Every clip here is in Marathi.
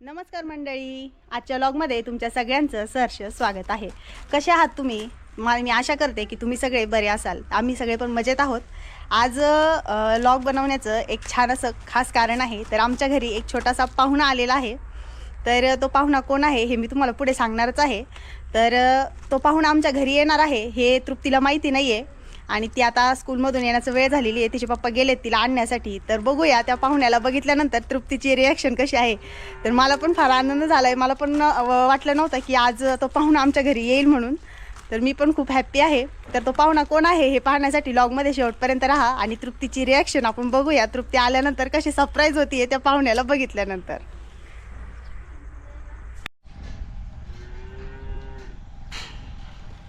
नमस्कार मंडळी. आजच्या लॉगमध्ये तुमच्या सगळ्यांचं सहर्ष स्वागत आहे. कसे आहात तुम्ही? मला मी आशा करते की तुम्ही सगळे बरे असाल. आम्ही सगळे पण मजेत आहोत. आज लॉग बनवण्याचं एक छान असं खास कारण आहे. तर आमच्या घरी एक छोटासा पाहुणा आलेला आहे. तर तो पाहुणा कोण आहे हे मी तुम्हाला पुढे सांगणारच आहे. तर तो पाहुणा आमच्या घरी येणार आहे. हे तृप्तीला माहिती नाही आहे आणि ती आता स्कूलमधून येण्याचं वेळ झालेली आहे. तिचे पप्पा गेलेत तिला आणण्यासाठी. तर बघूया त्या पाहुण्याला बघितल्यानंतर तृप्तीची रिॲक्शन कशी आहे. तर मला पण फार आनंद झाला आहे मला पण वाटलं नव्हतं की आज तो पाहुणा आमच्या घरी येईल म्हणून. तर मी पण खूप हॅप्पी आहे. तर तो पाहुणा कोण आहे हे पाहण्यासाठी लॉगमध्ये शेवटपर्यंत राहा आणि तृप्तीची रिॲक्शन आपण बघूया. तृप्ती आल्यानंतर कशी सरप्राईज होती त्या पाहुण्याला बघितल्यानंतर.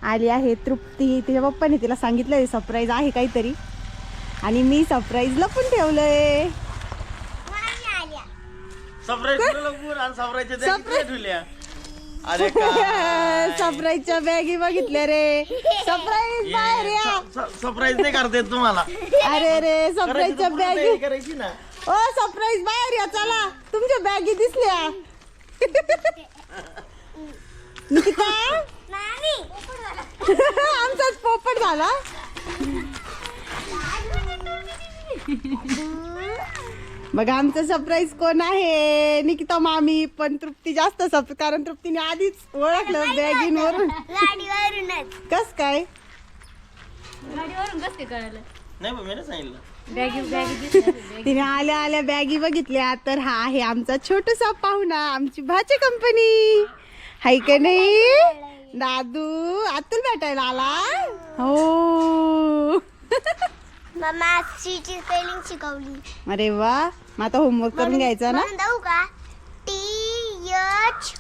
आली आहे तृप्ती. तिच्या पप्पाने तिला सांगितलं सरप्राईज आहे काहीतरी. आणि मी सरप्राईजला पण ठेवलंय. सरप्राईज लपून सरप्राईजच्या ठेवल्या? बॅगी बघितल्या रे. सरप्राईज बाहेर या. सरप्राईज नाही करता तुम्हाला. अरे रे सरप्राईजच्या बॅगी. करायची ना. ओ सरप्राईज बाहेर या चला. तुमच्या बॅगी दिसल्या. झाला? बघा आमचं सरप्राईज कोण आहे? निकिता मामी पण तृप्ती जास्त सप कारण तृप्तीने आधीच ओळखलं बॅगींवरून गाडीवरूनच. कस काय? गाडीवरून कसं काय कळालं? नाही पण मी नाही सांगितलं बॅगी बॅगी दिसल्या तिने आल्या आल्या बॅगी बघितल्या. तर हा आहे आमचा छोटसा पाहुणा आमची भाची कंपनी हाय का नाही? दादू अतुल भेटायला आला. हो. मम्मा सीची स्पेलिंग शिकवली. अरे वा. मग आता होमवर्क करून घ्यायचा ना? म्हणून जाऊ का? T H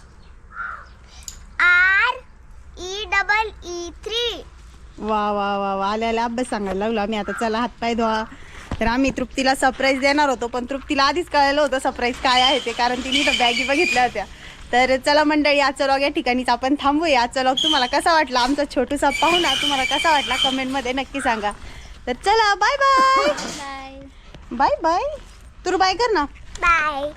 R E double E three वा वा वा वा. आल्या आल्या अभ्यास सांगायला लागलो आम्ही. आता चला हातपाय धुवा. तर आम्ही तृप्तीला सरप्राईज देणार होतो पण तृप्तीला आधीच कळलं होतं सरप्राईज काय आहे ते कारण तिने तर बॅगी बघितल्या होत्या. तर चला मंडळी आजचा लॉग या ठिकाणीच आपण थांबूया. आजचा लॉग तुम्हाला कसा वाटला? आमचा छोटूसा पाहुणा तुम्हाला कसा वाटला? कमेंटमध्ये नक्की सांगा. तर चला bye bye bye bye bye तू बाय कर ना. बाय